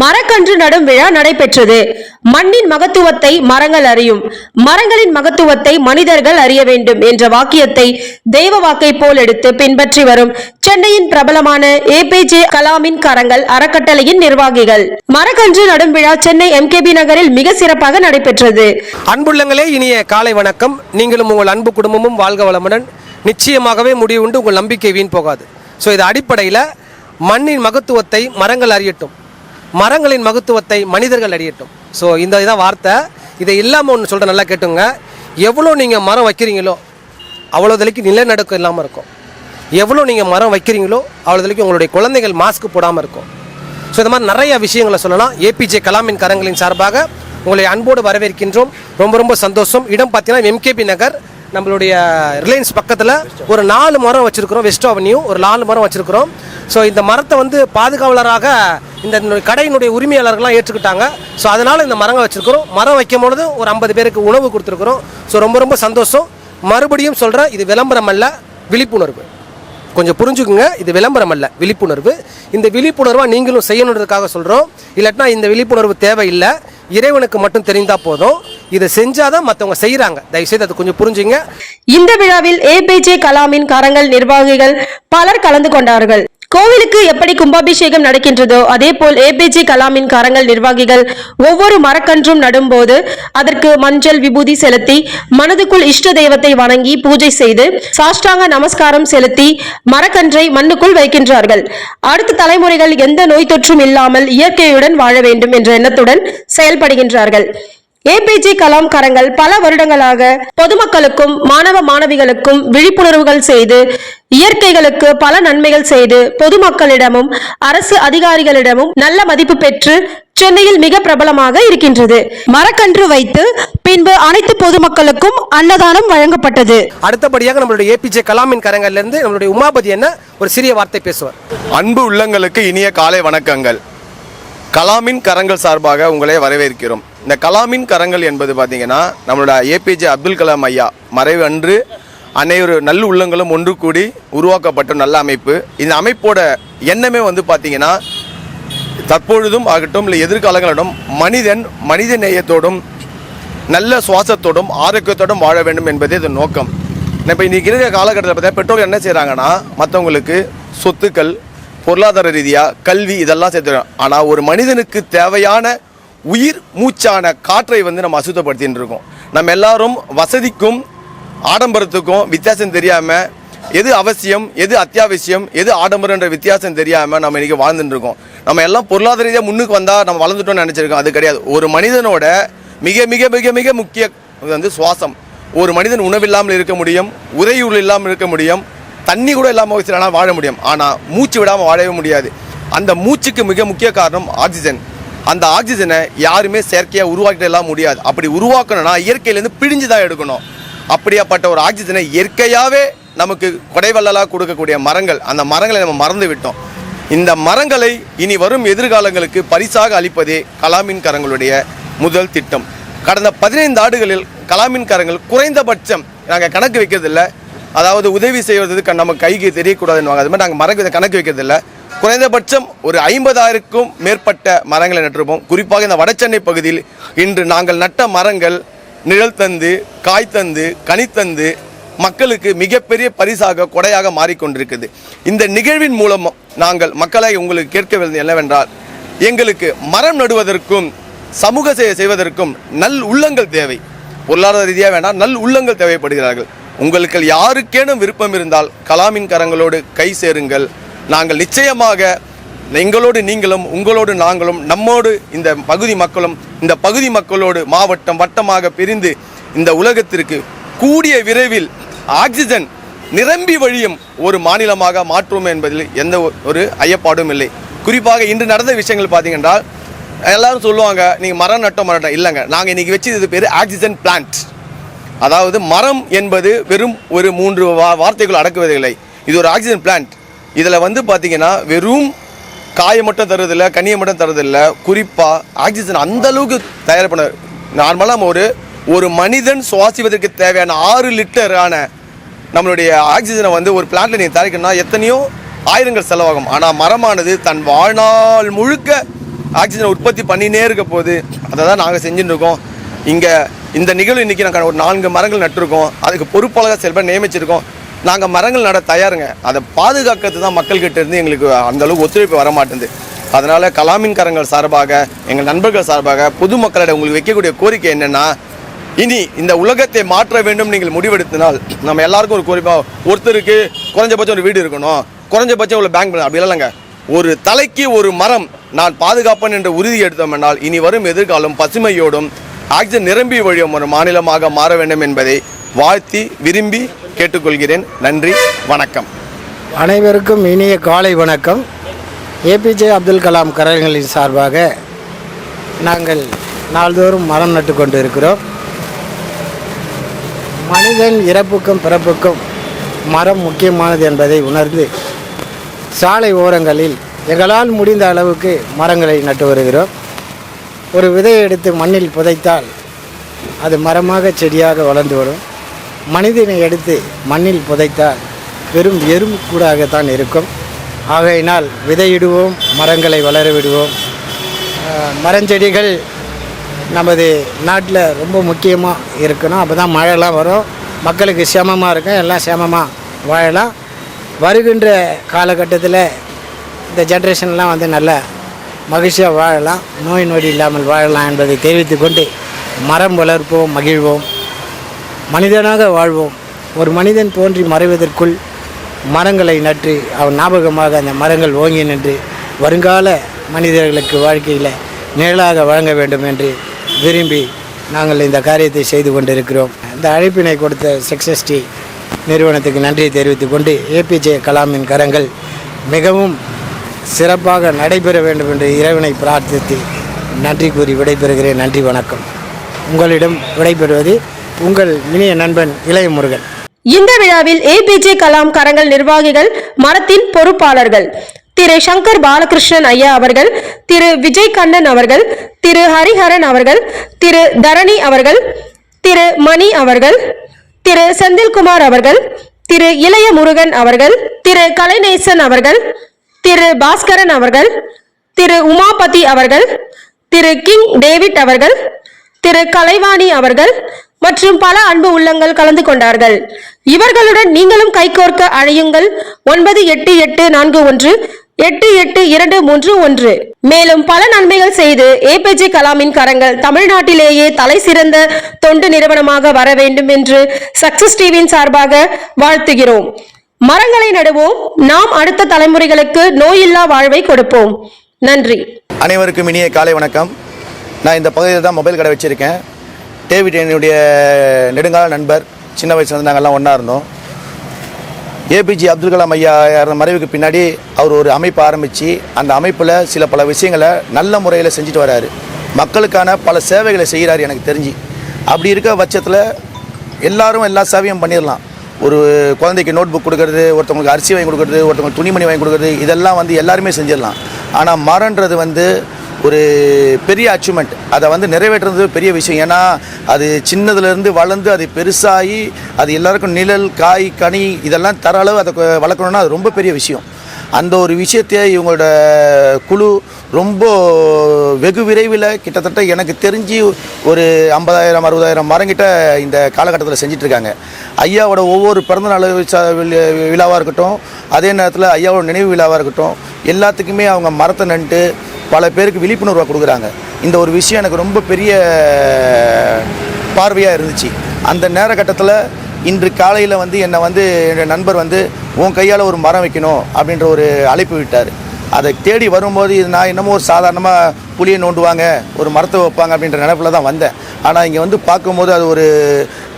மரக்கன்று நடும் விழா நடைபெற்றது. மண்ணின் மகத்துவத்தை மரங்கள் அறியும். மரங்களின் மகத்துவத்தை மனிதர்கள் அறிய வேண்டும் என்ற வாக்கியத்தை தெய்வ வாக்கை போல் எடுத்து பின்பற்றி வரும் சென்னையின் பிரபலமான ஏபிஜே கலாமின் கரங்கள் அறக்கட்டளையின் நிர்வாகிகள். மரக்கன்று நடும் விழா சென்னை எம்கேபி நகரில் மிக சிறப்பாக நடைபெற்றது. அன்புள்ளங்களே இனிய காலை வணக்கம். நீங்களும் உங்கள் அன்பு குடும்பமும் வாழ்க வளமுடன். நிச்சயமாகவே முடிவுண்டு உங்கள் நம்பிக்கை வீண் போகாது. ஸோ இது அடிப்படையில் மண்ணின் மகத்துவத்தை மரங்கள் அறியட்டும். மரங்களின் மகத்துவத்தை மனிதர்கள் அறியட்டும். ஸோ இந்த இதான் வார்த்தை. இதை இல்லாமல் ஒன்று சொல்கிறேன் நல்லா கேட்டுங்க. எவ்வளோ நீங்கள் மரம் வைக்கிறீங்களோ அவ்வளோ தலைக்கு நிலநடுக்கம் இல்லாமல் இருக்கும். எவ்வளோ நீங்கள் மரம் வைக்கிறீங்களோ அவ்வளோ தலைக்கு உங்களுடைய குழந்தைகள் மாஸ்க் போடாமல் இருக்கும். ஸோ இந்த மாதிரி நிறைய விஷயங்களை சொல்லலாம். ஏபிஜே கலாமின் கரங்களின் சார்பாக உங்களை அன்போடு வரவேற்கின்றோம். ரொம்ப ரொம்ப சந்தோஷம். இடம் பார்த்தீங்கன்னா எம்கேபி நகர். நம்மளுடைய ரிலையன்ஸ் பக்கத்தில் ஒரு நாலு மரம் வச்சுருக்கிறோம் வெஸ்ட் அவென்யூ ஒரு நாலு மரம் வச்சுருக்கிறோம். ஸோ இந்த மரத்தை வந்து பாதுகாவலராக இந்த கடையினுடைய உரிமையாளர்கள்லாம் ஏற்றுக்கிட்டாங்க. ஸோ அதனால் இந்த மரங்கள் வச்சுருக்கிறோம். மரம் வைக்கும் பொழுது ஒரு ஐம்பது பேருக்கு உணவு கொடுத்துருக்குறோம். ஸோ ரொம்ப ரொம்ப சந்தோஷம். மறுபடியும் சொல்கிறேன் இது விளம்பரம் அல்ல விழிப்புணர்வு. கொஞ்சம் புரிஞ்சுக்குங்க இது விளம்பரம் அல்ல விழிப்புணர்வு. இந்த விழிப்புணர்வாக நீங்களும் செய்யணுன்றதுக்காக சொல்கிறோம் இல்லாட்டினா இந்த விழிப்புணர்வு தேவையில்லை. இறைவனுக்கு மட்டும் தெரிந்தால் போதும். இதை செஞ்சாதான் மற்றவங்க செய்கிறாங்க தயவுசெய்து அது கொஞ்சம் புரிஞ்சுங்க. இந்த விழாவில் ஏபிஜே கலாமின் கரங்கள் நிர்வாகிகள் பலர் கலந்து கொண்டார்கள். கோவிலுக்கு எப்படி கும்பாபிஷேகம் நடக்கின்றதோ அதே போல் ஏபிஜே கலாமின் கரங்கள் நிர்வாகிகள் ஒவ்வொரு மரக்கன்றும் நடும்போது அதற்கு மஞ்சள் விபூதி செலுத்தி மனதுக்குள் இஷ்ட தெய்வத்தை வணங்கி பூஜை செய்து சாஷ்டாங்க நமஸ்காரம் செலுத்தி மரக்கன்றை மண்ணுக்குள் வைக்கின்றார்கள். அடுத்த தலைமுறைகள் எந்த நோய் தொற்றும் இல்லாமல் இயற்கையுடன் வாழ வேண்டும் என்ற எண்ணத்துடன் செயல்படுகின்றார்கள். ஏபிஜே கலாம் கரங்கள் பல வருடங்களாக பொதுமக்களுக்கும் மாணவ மாணவிகளுக்கும் விழிப்புணர்வுகள் செய்து இயற்கைகளுக்கு பல நன்மைகள் செய்து பொதுமக்களிடமும் அரசு அதிகாரிகளிடமும் நல்ல மதிப்பு பெற்று சென்னையில் மிக பிரபலமாக இருக்கின்றது. மரக்கன்று வைத்து பின்பு அனைத்து பொதுமக்களுக்கும் அன்னதானம் வழங்கப்பட்டது. அடுத்தபடியாக நம்மளுடைய ஏபிஜே கலாமின் கரங்கள்லேருந்து நம்மளுடைய உமாபதி என்ன ஒரு சிறிய வார்த்தை பேசுவார். அன்பு உள்ளங்களுக்கு இனிய காலை வணக்கங்கள். கலாமின் கரங்கள் சார்பாக உங்களை வரவேற்கிறோம். இந்த கலாமின் கரங்கள் என்பது பார்த்தீங்கன்னா நம்மளோட ஏபிஜே அப்துல் கலாம் ஐயா மறைவு அன்று அனைவரு நல்ல உள்ளங்களும் ஒன்று கூடி உருவாக்கப்பட்ட நல்ல அமைப்பு. இந்த அமைப்போட எண்ணமே வந்து பார்த்தீங்கன்னா தற்பொழுதும் ஆகட்டும் இல்லை எதிர்காலங்களிடம் மனிதன் மனித நேயத்தோடும் நல்ல சுவாசத்தோடும் ஆரோக்கியத்தோடும் வாழ வேண்டும் என்பதே இதன் நோக்கம். இப்போ இன்றைக்கி இருக்கிற காலகட்டத்தில் பார்த்தா பெற்றோர்கள் என்ன செய்கிறாங்கன்னா மற்றவங்களுக்கு சொத்துக்கள் பொருளாதார ரீதியாக கல்வி இதெல்லாம் சேர்த்து ஆனால் ஒரு மனிதனுக்கு தேவையான உயிர் மூச்சான காற்றை வந்து நம்ம அசுத்தப்படுத்தின்னு இருக்கோம். நம்ம எல்லாரும் வசதிக்கும் ஆடம்பரத்துக்கும் வித்தியாசம் தெரியாமல் எது அவசியம் எது அத்தியாவசியம் எது ஆடம்பரன்ற வித்தியாசம் தெரியாமல் நம்ம இன்றைக்கி வாழ்ந்துட்டு இருக்கோம். நம்ம எல்லாம் பொருளாதார ரீதியாக முன்னுக்கு வந்தால் நம்ம வளர்ந்துட்டோம்னு நினச்சிருக்கோம். அது கிடையாது. ஒரு மனிதனோட மிக மிக மிக மிக முக்கிய வந்து சுவாசம். ஒரு மனிதன் உணவில்லாமல் இருக்க முடியும் உறையுள் இல்லாமல் இருக்க முடியும் தண்ணி கூட இல்லாமல் சில வாழ முடியும். ஆனால் மூச்சு விடாமல் வாழவே முடியாது. அந்த மூச்சுக்கு மிக முக்கிய காரணம் ஆக்சிஜன். அந்த ஆக்சிஜனை யாருமே செயற்கையாக உருவாக்கிட்டு முடியாது. அப்படி உருவாக்கணும்னா இயற்கையிலேருந்து பிழிஞ்சு தான் எடுக்கணும். அப்படியாப்பட்ட ஒரு ஆக்சிஜனை இயற்கையாகவே நமக்கு கொடைவள்ளலாக கொடுக்கக்கூடிய மரங்கள் அந்த மரங்களை நம்ம மறந்து விட்டோம். இந்த மரங்களை இனி வரும் எதிர்காலங்களுக்கு பரிசாக அளிப்பதே கலாமின் கரங்களுடைய முதல் திட்டம். கடந்த பதினைந்து ஆண்டுகளில் கலாமின் கரங்கள் குறைந்தபட்சம் நாங்கள் கணக்கு வைக்கிறதில்ல. அதாவது உதவி செய்வது நமக்கு நம்ம கைக்கு தெரியக்கூடாதுன்னு அது மாதிரி நாங்கள் மரம் கணக்கு வைக்கிறதில்ல. குறைந்தபட்சம் ஒரு ஐம்பதாயிரக்கும் மேற்பட்ட மரங்களை நட்டிருப்போம். குறிப்பாக இந்த வடச்சென்னை பகுதியில் இன்று நாங்கள் நட்ட மரங்கள் நிழல் தந்து காய் தந்து கனி தந்து மக்களுக்கு மிகப்பெரிய பரிசாக கொடையாக மாறிக்கொண்டிருக்குது. இந்த நிகழ்வின் மூலம் நாங்கள் மக்களை உங்களுக்கு கேட்கவில்லை என்னவென்றால் எங்களுக்கு மரம் நடுவதற்கும் சமூக சேவை செய்வதற்கும் நல் உள்ளங்கள் தேவை. பொருளாதார ரீதியாக வேண்டாம் நல் உள்ளங்கள் தேவைப்படுகிறார்கள். உங்களுக்கு யாருக்கேனும் விருப்பம் இருந்தால் கலாமின் கரங்களோடு கை சேருங்கள். நாங்கள் நிச்சயமாக எங்களோடு நீங்களும் உங்களோடு நாங்களும் நம்மோடு இந்த பகுதி மக்களும் இந்த பகுதி மக்களோடு மாவட்டம் வட்டமாக பிரிந்து இந்த உலகத்திற்கு கூடிய விரைவில் ஆக்சிஜன் நிரம்பி வழியும் ஒரு மாநிலமாக மாற்றுவோம் என்பதில் எந்த ஒரு ஐயப்பாடும் இல்லை. குறிப்பாக இன்று நடந்த விஷயங்கள் பார்த்தீங்கன்னா எல்லாரும் சொல்லுவாங்க நீங்கள் மரம் நட்டோம் மரம் இல்லைங்க. நாங்கள் இன்றைக்கி வச்சது பேர் ஆக்சிஜன் பிளான்ட் அதாவது மரம் என்பது வெறும் ஒரு மூன்று வா வார்த்தைகள் அடக்குவதில்லை. இது ஒரு ஆக்சிஜன் பிளான்ட் இதில் வந்து பார்த்தீங்கன்னா வெறும் காயை மட்டும் தருவதில்ல கனியை மட்டும் தருவதில்ல குறிப்பாக ஆக்சிஜன் அந்த அளவுக்கு தயார் பண்ண நார்மலாக நம்ம ஒரு ஒரு மனிதன் சுவாசிப்பதற்கு தேவையான ஆறு லிட்டரான நம்மளுடைய ஆக்சிஜனை வந்து ஒரு பிளான்ட்டில் நீங்கள் தயாரிக்கணும்னா எத்தனையோ ஆயிரங்கள் செலவாகும். ஆனால் மரமானது தன் வாழ்நாள் முழுக்க ஆக்சிஜனை உற்பத்தி பண்ணினே இருக்க போது அதை தான் நாங்கள் செஞ்சுட்டு இருக்கோம். இங்கே இந்த நிகழ்வு இன்றைக்கி நாங்கள் ஒரு நான்கு மரங்கள் நட்டிருக்கோம். அதுக்கு பொறுப்பாளராக சில பேர் நியமிச்சிருக்கோம். நாங்கள் மரங்கள் நட தயாருங்க. அதை பாதுகாக்கிறது தான் மக்கள்கிட்ட இருந்து எங்களுக்கு அந்தளவுக்கு ஒத்துழைப்பு வர மாட்டேங்குது அதனால் கலாமின் கரங்கள் சார்பாக எங்கள் நண்பர்கள் சார்பாக பொதுமக்களிடம் உங்களுக்கு வைக்கக்கூடிய கோரிக்கை என்னென்னா இனி இந்த உலகத்தை மாற்ற வேண்டும் நீங்கள் முடிவெடுத்தினால் நம்ம எல்லாருக்கும் ஒரு கோரிப்பா ஒருத்தருக்கு குறைஞ்சபட்சம் ஒரு வீடு இருக்கணும் குறைஞ்சபட்சம் உள்ள பேங்க் அப்படி இல்லைங்க ஒரு தலைக்கு ஒரு மரம் நான் பாதுகாப்பேன் என்ற உறுதி எடுத்தோம் என்றால் இனி வரும் எதிர்காலம் பசுமையோடும் ஆக்சிஜன் நிரம்பி வழியும் ஒரு மாநிலமாக மாற வேண்டும் என்பதை வாழ்த்தி விரும்பி கேட்டுக்கொள்கிறேன். நன்றி வணக்கம். அனைவருக்கும் இனிய காலை வணக்கம். ஏபிஜே அப்துல் கலாம் கரங்களின் சார்பாக நாங்கள் நாள்தோறும் மரம் நட்டு கொண்டு இருக்கிறோம் மனிதன் இறப்புக்கும் பிறப்புக்கும் மரம் முக்கியமானது என்பதை உணர்ந்து சாலை ஓரங்களில் எங்களால் முடிந்த அளவுக்கு மரங்களை நட்டு வருகிறோம். ஒரு விதையை எடுத்து மண்ணில் புதைத்தால் அது மரமாக செடியாக வளர்ந்து வரும். மனிதனை எடுத்து மண்ணில் புதைத்தால் வெறும் எறும்பு கூடாகத்தான் இருக்கும். ஆகையினால் விதையிடுவோம் மரங்களை வளர விடுவோம் மரஞ்செடிகள் நமது நாட்டில் ரொம்ப முக்கியமாக இருக்கணும் அப்போ தான் மழைலாம் வரும். மக்களுக்கு சமமாக இருக்கும் எல்லாம் சமமாக வாழலாம். வருகின்ற காலகட்டத்தில் இந்த ஜென்ரேஷன்லாம் வந்து நல்ல மகிழ்ச்சியாக வாழலாம். நோய் நொடி இல்லாமல் வாழலாம் என்பதை தெரிவித்து கொண்டு மரம் வளர்ப்போம் மகிழ்வோம். மனிதனாக வாழ்வோம். ஒரு மனிதன் தோன்றி மறைவதற்குள் மரங்களை நட்டு அவன் ஞாபகமாக அந்த மரங்கள் ஓங்கி நின்று வருங்கால மனிதர்களுக்கு வாழ்க்கையில் நிழலாக வழங்க வேண்டும் என்று விரும்பி நாங்கள் இந்த காரியத்தை செய்து கொண்டிருக்கிறோம். இந்த அழைப்பினை கொடுத்த சக்சஸ்டி நிறுவனத்துக்கு நன்றியை தெரிவித்துக் கொண்டு ஏபிஜே கலாமின் கரங்கள் மிகவும் சிறப்பாக நடைபெற வேண்டும் என்று இறைவனை பிரார்த்தித்து நன்றி கூறி விடைபெறுகிறேன். நன்றி வணக்கம். உங்களிடம் விடைபெறுவது உங்கள் இனிய நண்பன் இளைய முருகன் இந்த விழாவில் ஏபிஜே கலாம் கரங்கள் நிர்வாகிகள் மரத்தின் பொறுப்பாளர்கள் திரு சங்கர் பாலகிருஷ்ணன் ஐயா அவர்கள் திரு விஜய் கண்ணன் அவர்கள் திரு ஹரிஹரன் அவர்கள் திரு தரணி அவர்கள் திரு மணி அவர்கள் திரு செந்தில்குமார் அவர்கள் திரு இளைய முருகன் அவர்கள் திரு கலைநேசன் அவர்கள் திரு பாஸ்கரன் அவர்கள் திரு உமாபதி அவர்கள் திரு கிங் டேவிட் அவர்கள் திரு கலைவாணி அவர்கள் மற்றும் பல அன்பு உள்ளங்கள் கலந்து கொண்டார்கள். இவர்களுடன் நீங்களும் கைகோர்க்க அழையுங்கள் ஒன்பது எட்டு எட்டு நான்கு ஒன்று எட்டு எட்டு இரண்டு மூன்று ஒன்று. மேலும் பல நன்மைகள் செய்து ஏபிஜே கலாமின் கரங்கள் தமிழ்நாட்டிலேயே தலை சிறந்த தொண்டு நிறுவனமாக வர வேண்டும் என்று சக்சஸ் டிவியின் சார்பாக வாழ்த்துகிறோம். மரங்களை நடுவோம். நாம் அடுத்த தலைமுறைகளுக்கு நோயில்லா வாழ்வை கொடுப்போம். நன்றி. அனைவருக்கும் இனிய காலை வணக்கம். நான் இந்த பகுதியில் தான் மொபைல் கடை வச்சுருக்கேன். டேவிட் என்னுடைய நெடுங்கால நண்பர். சின்ன வயசுலேருந்து நாங்கள்லாம் ஒன்றா இருந்தோம். ஏபிஜே அப்துல் கலாம் ஐயா இறந்த மறைவுக்கு பின்னாடி அவர் ஒரு அமைப்பை ஆரம்பித்து அந்த அமைப்பில் சில பல விஷயங்களை நல்ல முறையில் செஞ்சுட்டு வராரு. மக்களுக்கான பல சேவைகளை செய்கிறார் எனக்கு தெரிஞ்சு. அப்படி இருக்க பட்சத்தில் எல்லாரும் எல்லா சேவையும் பண்ணிடலாம் ஒரு குழந்தைக்கு நோட் புக் கொடுக்குறது ஒருத்தவங்களுக்கு அரிசி வாங்கி கொடுக்குறது ஒருத்தவங்களுக்கு துணிமணி வாங்கி கொடுக்கறது இதெல்லாம் வந்து எல்லாருமே செஞ்சிடலாம் ஆனால் மரன்றது வந்து ஒரு பெரிய அச்சீவ்மெண்ட் அதை வந்து நிறைவேற்றுறது பெரிய விஷயம். ஏன்னா அது சின்னதுலேருந்து வளர்ந்து அது பெருசாகி அது எல்லாருக்கும் நிழல் காய் கனி இதெல்லாம் தர அளவு அதை வளர்க்கணுன்னா அது ரொம்ப பெரிய விஷயம். அந்த ஒரு விஷயத்தை இவங்களோட குழு ரொம்ப வெகு விரைவில் கிட்டத்தட்ட எனக்கு தெரிஞ்சு ஒரு ஐம்பதாயிரம் அறுபதாயிரம் மரங்கிட்ட இந்த காலகட்டத்தில் செஞ்சிட்ருக்காங்க. ஐயாவோட ஒவ்வொரு பிறந்தநாள் விழாவாக இருக்கட்டும் அதே நேரத்தில் ஐயாவோட நினைவு விழாவாக இருக்கட்டும் எல்லாத்துக்குமே அவங்க மரத்தை நண்டு பல பேருக்கு விழிப்புணர்வை கொடுக்குறாங்க. இந்த ஒரு விஷயம் எனக்கு ரொம்ப பெரிய பார்வையாக இருந்துச்சு. அந்த நேர கட்டத்தில் இன்று காலையில் வந்து என்னை வந்து என்னுடைய நண்பர் வந்து உன் கையால் ஒரு மரம் வைக்கணும் அப்படின்ற ஒரு அழைப்பு விட்டார். அதை தேடி வரும்போது இது நான் என்னமோ ஒரு சாதாரணமாக புளியை நோண்டுவாங்க ஒரு மரத்தை வைப்பாங்க அப்படின்ற நினைப்பில் தான் வந்தேன். ஆனால் இங்கே வந்து பார்க்கும்போது அது ஒரு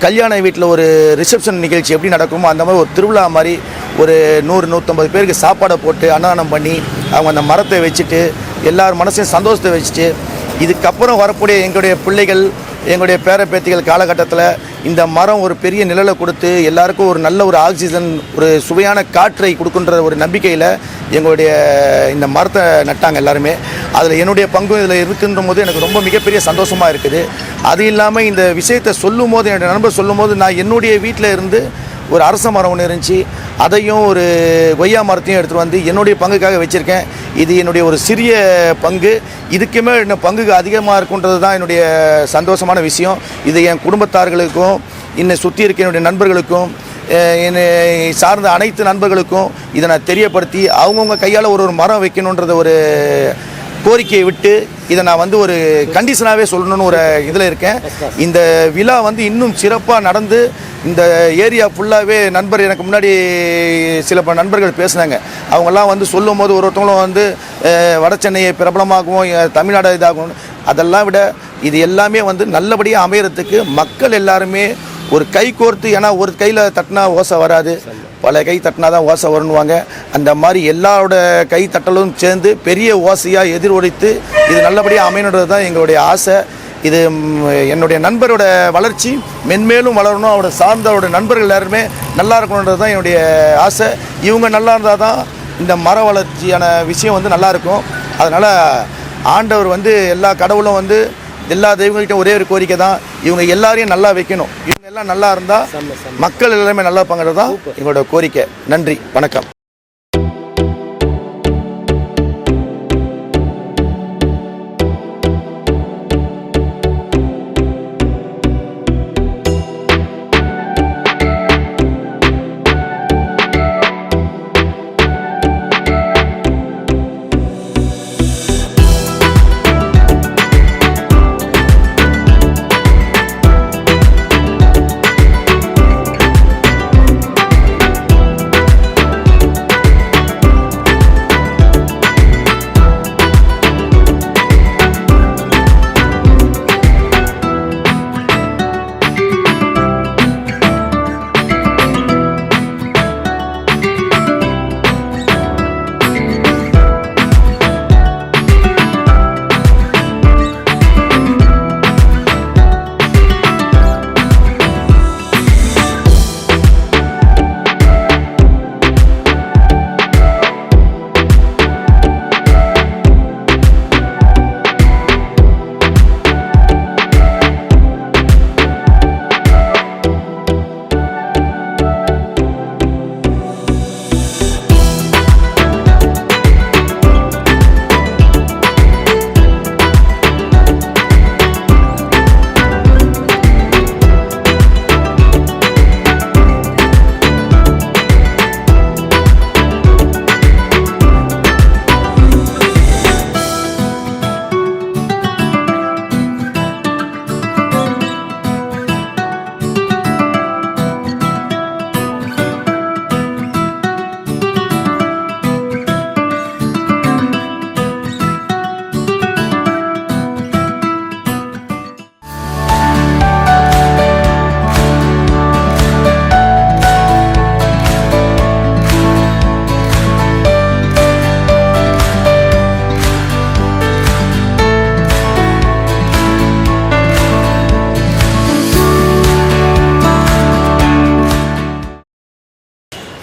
கல்யாண வீட்டில் ஒரு ரிசப்ஷன் நிகழ்ச்சி எப்படி நடக்குமோ அந்த மாதிரி ஒரு திருவிழா மாதிரி ஒரு நூறு நூற்றம்பது பேருக்கு சாப்பாடை போட்டு அன்னதானம் பண்ணி அவங்க அந்த மரத்தை வச்சுட்டு எல்லார் மனசையும் சந்தோஷத்தை வச்சுட்டு இதுக்கப்புறம் வரக்கூடிய எங்களுடைய பிள்ளைகள் எங்களுடைய பேர பேத்திகள் காலகட்டத்தில் இந்த மரம் ஒரு பெரிய நிழலை கொடுத்து எல்லாருக்கும் ஒரு நல்ல ஒரு ஆக்சிஜன் ஒரு சுவையான காற்றை கொடுக்குன்ற ஒரு நம்பிக்கையில் எங்களுடைய இந்த மரத்தை நட்டாங்க எல்லாருமே. அதில் என்னுடைய பங்கும் இதில் இருக்குன்ற போது எனக்கு ரொம்ப மிகப்பெரிய சந்தோஷமாக இருக்குது. அது இல்லாமல் இந்த விஷயத்தை சொல்லும் போது என்னுடைய நண்பர் சொல்லும் போது நான் என்னுடைய வீட்டில் இருந்து ஒரு அரச மரம் ஒன்று இருந்துச்சு. அதையும் ஒரு கொய்யா மரத்தையும் எடுத்துகிட்டு வந்து என்னுடைய பங்குக்காக வச்சுருக்கேன். இது என்னுடைய ஒரு சிறிய பங்கு. இதுக்குமே இன்னும் பங்குக்கு அதிகமாக இருக்குன்றது தான் என்னுடைய சந்தோஷமான விஷயம். இது என் குடும்பத்தார்களுக்கும் இன்னும் சுற்றி இருக்க என்னுடைய நண்பர்களுக்கும் என்னை சார்ந்த அனைத்து நண்பர்களுக்கும் இதை நான் தெரியப்படுத்தி அவங்கவுங்க கையால் ஒரு ஒரு மரம் வைக்கணுன்றத ஒரு கோரிக்கையை விட்டு இதை நான் வந்து ஒரு கண்டிஷனாகவே சொல்லணும்னு ஒரு இதில் இருக்கேன். இந்த விழா வந்து இன்னும் சிறப்பாக நடந்து இந்த ஏரியா ஃபுல்லாகவே நண்பர் எனக்கு முன்னாடி சில நண்பர்கள் பேசினாங்க. அவங்கெல்லாம் வந்து சொல்லும் போது ஒரு ஒருத்தவங்களும் வந்து வட சென்னையை பிரபலமாகவும் தமிழ்நாடு இதாகும் அதெல்லாம் விட இது எல்லாமே வந்து நல்லபடியாக அமையறதுக்கு மக்கள் எல்லாருமே ஒரு கை கோர்த்து ஏன்னா ஒரு கையில் தட்டினா ஓசை வராது. பல கை தட்டினா தான் ஓசை வரணுவாங்க அந்த மாதிரி எல்லாரோட கை தட்டலும் சேர்ந்து பெரிய ஓசையாக எதிரொலித்து இது நல்லபடியாக அமையணுன்றது தான் எங்களுடைய ஆசை. இது என்னுடைய நண்பரோட வளர்ச்சி மென்மேலும் வளரணும். அவரோட சார்ந்தவரோட நண்பர்கள் எல்லாருமே நல்லா இருக்கணுன்றது தான் என்னுடைய ஆசை. இவங்க நல்லா இருந்தால் தான் இந்த மர வளர்ச்சியான விஷயம் வந்து நல்லா இருக்கும். அதனால் ஆண்டவர் வந்து எல்லா கடவுளும் வந்து எல்லா தெய்வங்கள்கிட்ட ஒரே ஒரு கோரிக்கை தான். இவங்க எல்லாரையும் நல்லா வைக்கணும். இவங்க எல்லாம் நல்லா இருந்தால் மக்கள் எல்லாருமே நல்லா இருப்பாங்கிறது தான் எங்களோட கோரிக்கை. நன்றி. வணக்கம்.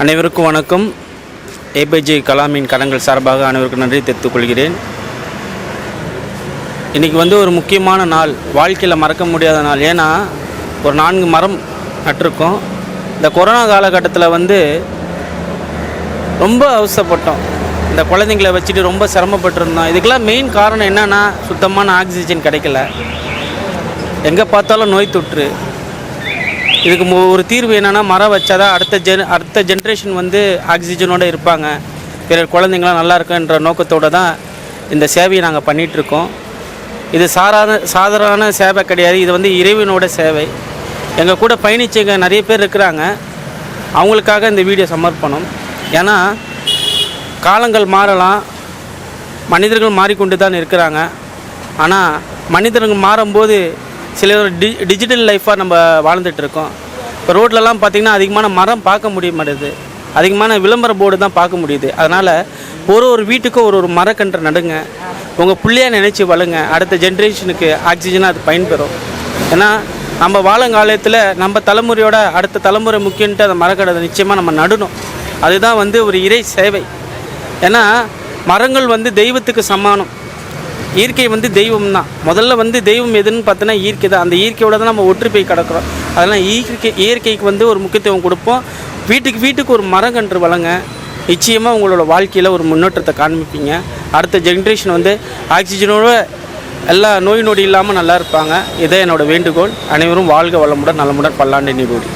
அனைவருக்கும் வணக்கம். ஏபிஜே கலாமின் கடன்கள் சார்பாக அனைவருக்கும் நன்றி தெரிவித்துக் கொள்கிறேன். இன்றைக்கி வந்து ஒரு முக்கியமான நாள். வாழ்க்கையில் மறக்க முடியாத நாள். ஏன்னா ஒரு நான்கு மரம் நட்டிருக்கோம். இந்த கொரோனா காலகட்டத்தில் வந்து ரொம்ப அவசப்பட்டோம் இந்த குழந்தைங்களை வச்சுட்டு ரொம்ப சிரமப்பட்டிருந்தோம். இதுக்கெல்லாம் மெயின் காரணம் என்னென்னா சுத்தமான ஆக்சிஜன் கிடைக்கல. எங்கே பார்த்தாலும் நோய் தொற்று. இதுக்கு மு- ஒரு தீர்வு என்னென்னா மரம் வச்சாதான் அடுத்த ஜென் அடுத்த ஜென்ரேஷன் வந்து ஆக்சிஜனோடு இருப்பாங்க. பிற குழந்தைங்களாம் நல்லா இருக்குன்ற நோக்கத்தோடு தான் இந்த சேவையை நாங்கள் பண்ணிகிட்ருக்கோம் இது சாதாரண சாதாரண சேவை கிடையாது. இது வந்து இறைவனோட சேவை. எங்கள் கூட பயணிச்சவங்க நிறைய பேர் இருக்கிறாங்க. அவங்களுக்காக இந்த வீடியோ சமர்ப்பணம். ஏன்னா காலங்கள் மாறலாம். மனிதர்கள் மாறிக்கொண்டு தான் இருக்கிறாங்க. ஆனால் மனிதர்கள் மாறும்போது சில ஒரு டி டிஜிட்டல் லைஃப்பாக நம்ம வாழ்ந்துட்டு இருக்கோம் இப்போ ரோட்லலாம் பார்த்திங்கன்னா அதிகமான மரம் பார்க்க முடிய மாட்டேது. அதிகமான விளம்பர போர்டு தான் பார்க்க முடியுது. அதனால் ஒரு ஒரு வீட்டுக்கும் ஒரு ஒரு மரக்கன்று நடுங்க உங்கள் பிள்ளையாக நினச்சி வளங்க அடுத்த ஜென்ரேஷனுக்கு ஆக்சிஜனாக அது பயன்பெறும். ஏன்னா நம்ம வாழங்காலத்தில் நம்ம தலைமுறையோட அடுத்த தலைமுறை முக்கியன்ட்டு அந்த மரக்கடை நிச்சயமாக நம்ம நடணும். அதுதான் வந்து ஒரு இறை சேவை. ஏன்னா மரங்கள் வந்து தெய்வத்துக்கு சமானம். இயற்கை வந்து தெய்வம் தான் முதல்ல வந்து தெய்வம் எதுன்னு பார்த்தோன்னா இயற்கை தான். அந்த இயற்கையோட தான் நம்ம ஒற்றி போய் கிடக்குறோம். அதெல்லாம் இயற்கை இயற்கைக்கு வந்து ஒரு முக்கியத்துவம் கொடுப்போம். வீட்டுக்கு வீட்டுக்கு ஒரு மரக்கன்று வளங்க. நிச்சயமாக உங்களோட வாழ்க்கையில் ஒரு முன்னேற்றத்தை காண்பிப்பீங்க. அடுத்த ஜென்ரேஷன் வந்து ஆக்சிஜனோட எல்லா நோய் நொடி இல்லாமல் நல்லா இருப்பாங்க. இதே என்னோட வேண்டுகோள். அனைவரும் வாழ்க வளமுடன் நலமுடன் பல்லாண்டு நீடோடி